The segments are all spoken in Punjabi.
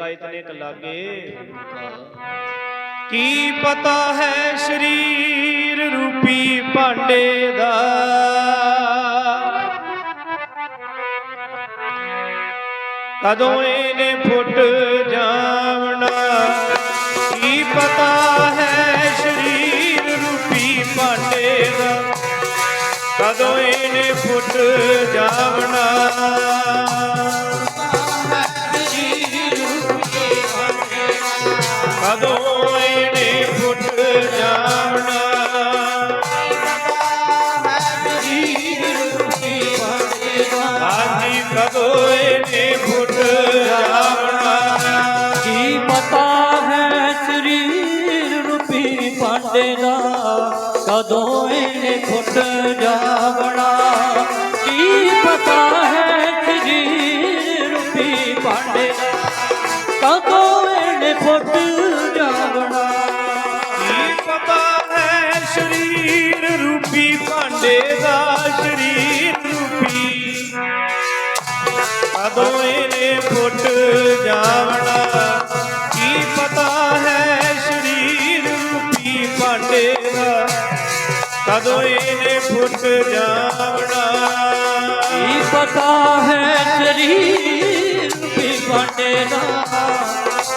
ਕਾ ਇਤਨੇ ਲਾਗੇ। ਕੀ ਪਤਾ ਹੈ ਸਰੀਰ ਰੂਪੀ ਭਾਂਡੇ ਦਾ? ਕਦੋਂ ਇਹਨੇ ਫੁੱਟ ਜਾਵਣਾ? ਕੀ ਪਤਾ ਹੈ ਸਰੀਰ ਰੂਪੀ ਭਾਂਡੇ ਦਾ? ਕਦੋਂ ਇਹਨੇ ਫੁੱਟ ਜਾਵਣਾ? ਇਹਨੇ ਫੁੱਟ ਜਾਵਣਾ। ਕੀ ਪਤਾ ਹੈ ਸਰੀਰ ਰੂਪੀ ਭਾਂਡੇ ਦਾ ਕਦੋਂ ਇਹਨੇ ਫੁੱਟ ਜਾਵਣਾ? ਕੀ ਪਤਾ ਹੈ ਸਰੀਰ ਰੂਪੀ ਭਾਂਡੇ ਦਾ ਕਦੋਂ ਇਹਨੇ ਫੁੱਟ ਜਾਵਣਾ? ਕੀ ਪਤਾ ਹੈ ਸਰੀਰ ਰੂਪੀ ਭਾਂਡੇ ਦਾ ਸਰੀਰ ਕਦੋਂ ਇਹਨੇ ਫੁੱਟ ਜਾਵਣਾ। ਕੀ ਪਤਾ ਹੈ ਸਰੀਰ ਰੂਪੀ ਭਾਂਡੇ ਦਾ ਕਦੋਂ ਇਹਨੇ ਫੁੱਟ ਜਾਵਣਾ। ਕੀ ਪਤਾ ਹੈ ਸਰੀਰ ਰੂਪੀ ਭਾਂਡੇ ਦਾ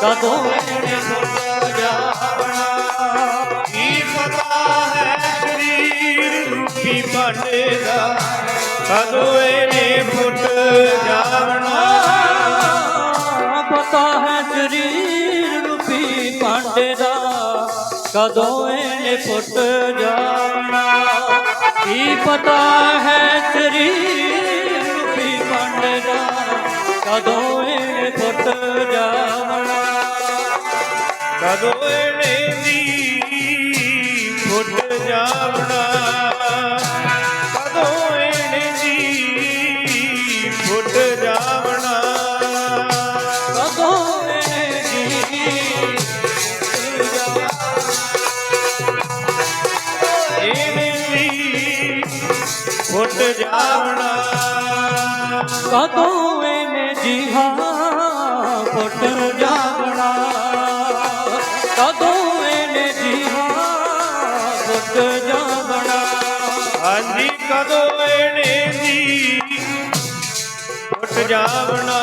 ਕਦੋਂ ਇਹਨੇ ਫੁੱਟ ਜਾਵਣਾ। ਕੀ ਪਤਾ ਹੈ ਸਰੀਰ ਰੂਪੀ ਭਾਂਡੇ ਦਾ ਕਦੋਂ ਇਹਨੇ ਕਦੋਂ ਇਹਨੇ ਫੁੱਟ ਜਾਣਾ ਕੀ ਪਤਾ ਹੈ ਤੇਰੀ ਰੂਪੀ ਭਾਂਡੇ ਕਦੋਂ ਇਹਨੇ ਫੁੱਟ ਜਾਣਾ ਕਦੋਂ ਇਹਨੇ ਫੁੱਟ ਜਾਵਣਾ। ਕਦੋਂ ਇਹਨੇ ਜੀਹਾ ਫੁੱਟ ਜਾਵਣਾ? ਕਦੋਂ ਇਹਨੇ ਜੀਹਾ ਫੁੱਟ ਜਾਵਣਾ? ਹਾਂਜੀ ਕਦੋਂ ਇਹਨੇ ਦੀ ਫੁੱਟ ਜਾਵਣਾ?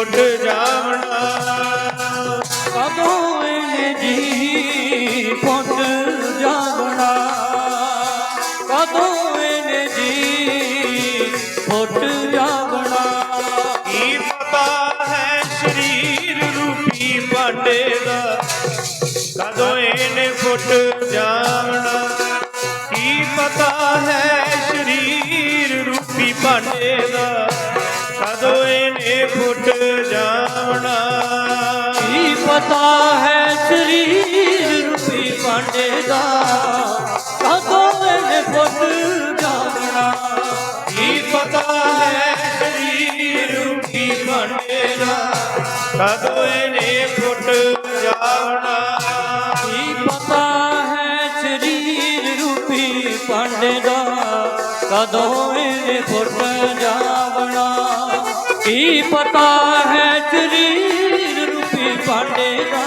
ਦੀ ਫੁੱਟ ਜਾਵਣਾ। ਕਦੋਂ ਇਹਨੇ ਜੀ ਫੁੱਟ ਜਾਵਣਾ। ਕਦੋਂ ਇਹਨੇ ਜੀ ਫੁੱਟ ਜਾਵਣਾ। ਕੀ ਪਤਾ ਹੈ ਸਰੀਰ ਰੂਪੀ ਭਾਂਡੇ ਦਾ? ਕਦੋਂ ਇਹਨੇ ਫੁੱਟ ਜਾਵਣਾ? ਕੀ ਪਤਾ ਹੈ ਸਰੀਰ ਰੂਪੀ ਭਾਂਡੇ ਦਾ? ਪਤਾ ਹੈ ਸਰੀਰ ਰੂਪੀ ਭਾਂਡੇ ਦਾ। ਕਦੋਂ ਇਹਨੇ ਫੁੱਟ ਜਾਣਾ ਕੀ ਪਤਾ ਹੈ ਸਰੀਰ ਰੂਪੀ ਭਾਂਡੇ ਦਾ? ਕਦੋਂ ਇਹਨੇ ਫੁੱਟ ਜਾਣਾ ਕੀ ਪਤਾ ਹੈ ਸਰੀਰ ਰੂਪੀ ਭਾਂਡੇ ਦਾ? ਕਦੋਂ ਇਹਨੇ ਫੁੱਟ ਜਾਵਣਾ ਕੀ ਪਤਾ ਹੈ ਸਰੀਰ পান্ডে না